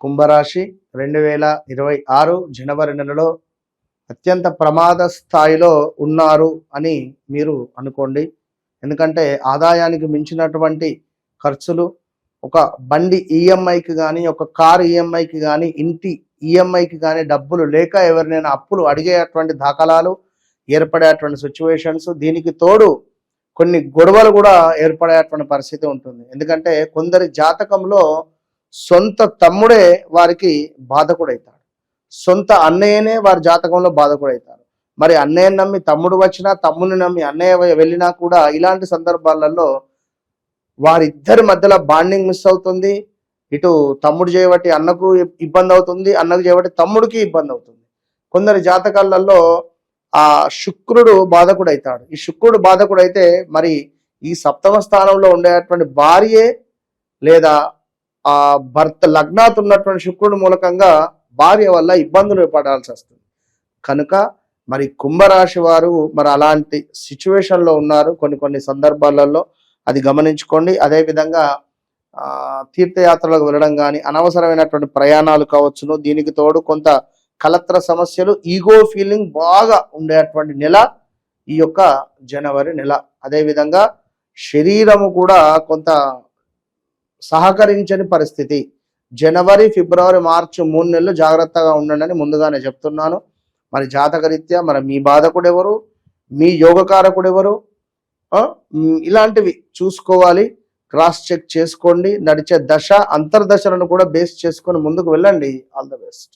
కుంభరాశి రెండు వేల ఇరవై ఆరు జనవరి నెలలో అత్యంత ప్రమాద స్థాయిలో ఉన్నారు అని మీరు అనుకోండి. ఎందుకంటే ఆదాయానికి మించినటువంటి ఖర్చులు ఒక బండి ఈఎంఐకి కానీ ఒక కారు ఈఎంఐకి కానీ ఇంటి ఈఎంఐకి కానీ డబ్బులు లేక ఎవరినైనా అప్పులు అడిగేటువంటి దాఖలాలు ఏర్పడేటువంటి సిచ్యువేషన్స్ దీనికి తోడు కొన్ని గొడవలు కూడా ఏర్పడేటువంటి పరిస్థితి ఉంటుంది. ఎందుకంటే కొందరి జాతకంలో సొంత తమ్ముడే వారికి బాధకుడైతాడు. సొంత అన్నయ్యనే వారి జాతకంలో బాధకుడైతారు మరి అన్నయ్యని నమ్మి తమ్ముడు వచ్చినా తమ్ముని నమ్మి అన్నయ్య వెళ్ళినా కూడా ఇలాంటి సందర్భాలలో వారిద్దరి మధ్యలో బాండింగ్ మిస్ అవుతుంది. ఇటు తమ్ముడు చేయబట్టి అన్నకు ఇబ్బంది అవుతుంది అన్నకు చేయబట్టి తమ్ముడికి ఇబ్బంది అవుతుంది. కొందరి జాతకాలలో ఆ శుక్రుడు బాధకుడు అవుతాడు ఈ శుక్రుడు బాధకుడు అయితే మరి ఈ సప్తమ స్థానంలో ఉండేటువంటి భార్యే లేదా ఆ భర్త లగ్నాత్ ఉన్నటువంటి శుక్రుడు మూలకంగా భార్య వల్ల ఇబ్బందులు పడాల్సి వస్తుంది. కనుక మరి కుంభరాశి వారు మరి అలాంటి సిచ్యువేషన్లో ఉన్నారు. కొన్ని కొన్ని సందర్భాలలో అది గమనించుకోండి. అదేవిధంగా తీర్థయాత్రలకు వెళ్ళడం కానీ అనవసరమైనటువంటి ప్రయాణాలు కావచ్చును. దీనికి తోడు కొంత కలత్ర సమస్యలు ఈగో ఫీలింగ్ బాగా ఉండేటువంటి నెల ఈ యొక్క జనవరి నెల. అదేవిధంగా శరీరము కూడా కొంత సహకరించని పరిస్థితి. జనవరి ఫిబ్రవరి మార్చి మూడు నెలలు జాగ్రత్తగా ఉండండి అని ముందుగానే చెప్తున్నాను. మరి జాతకరీత్యా మరి మీ బాధకుడు ఎవరు మీ యోగకారకుడు ఎవరు ఇలాంటివి చూసుకోవాలి. క్రాస్ చెక్ చేసుకోండి. నడిచే దశ అంతర్దశలను కూడా బేస్ చేసుకొని ముందుకు వెళ్ళండి. All the best.